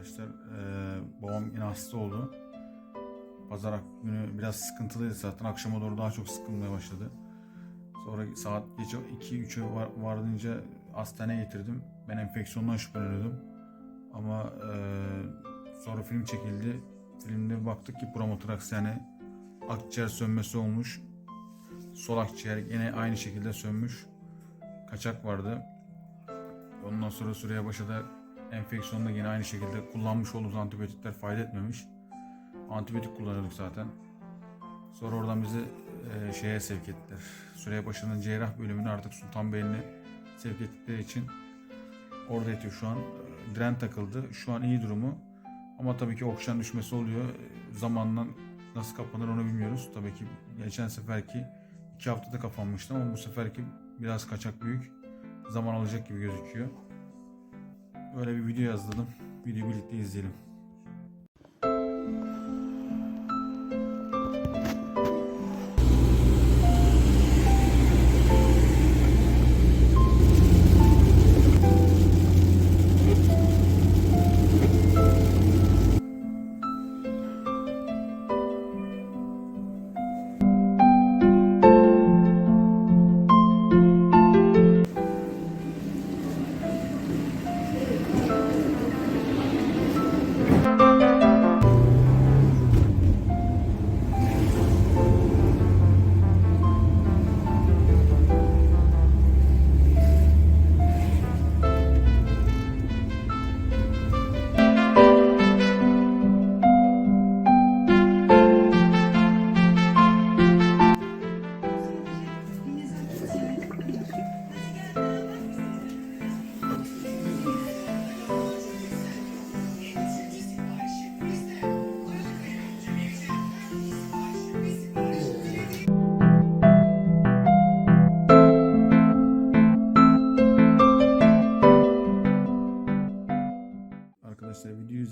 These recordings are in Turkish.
arkadaşlar. Ee, babam yine hasta oldu. Pazar günü biraz sıkıntılıydı zaten. Akşama doğru daha çok sıkılmaya başladı. Sonra saat gece 2-3'e var, vardınca hastaneye getirdim. Ben enfeksiyondan şüpheleniyordum. Ama e, sonra film çekildi. Filmde baktık ki promotoraks yani akciğer sönmesi olmuş. Sol akciğer yine aynı şekilde sönmüş. Kaçak vardı. Ondan sonra süreye başladı enfeksiyonda yine aynı şekilde kullanmış olduğumuz antibiyotikler fayda etmemiş. Antibiyotik kullanıyorduk zaten. Sonra oradan bizi e, şeye sevk ettiler. Süreyya cerrah bölümüne artık Sultanbeyli'ne sevk ettikleri için orada yatıyor şu an. E, Diren takıldı. Şu an iyi durumu. Ama tabii ki oksijen düşmesi oluyor. E, Zamanla nasıl kapanır onu bilmiyoruz. Tabii ki geçen seferki iki haftada kapanmıştı ama bu seferki biraz kaçak büyük. Zaman alacak gibi gözüküyor. Böyle bir video yazdım. Videoyu birlikte izleyelim.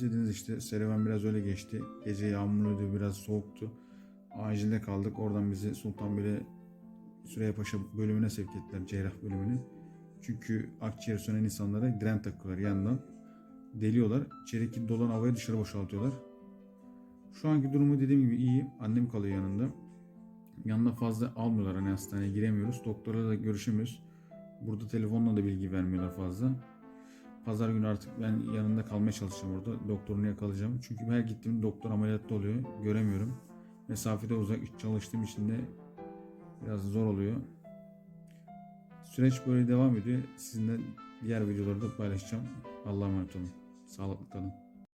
İzlediniz işte serüven biraz öyle geçti. Gece yağmurluydu biraz soğuktu. Acilde kaldık. Oradan bizi Sultanbeyli Süreyya Paşa bölümüne sevk ettiler. Cerrah bölümüne. Çünkü akciğer sönen insanlara diren takıyorlar yandan. Deliyorlar. İçerideki dolan havayı dışarı boşaltıyorlar. Şu anki durumu dediğim gibi iyi. Annem kalıyor yanında. Yanına fazla almıyorlar hani hastaneye giremiyoruz. Doktorla da görüşemiyoruz. Burada telefonla da bilgi vermiyorlar fazla. Pazar günü artık ben yanında kalmaya çalışacağım orada. Doktorunu yakalayacağım. Çünkü her gittiğim doktor ameliyatta oluyor. Göremiyorum. Mesafede uzak çalıştığım için de biraz zor oluyor. Süreç böyle devam ediyor. Sizinle diğer videoları da paylaşacağım. Allah'a emanet olun. Sağlıklı kalın.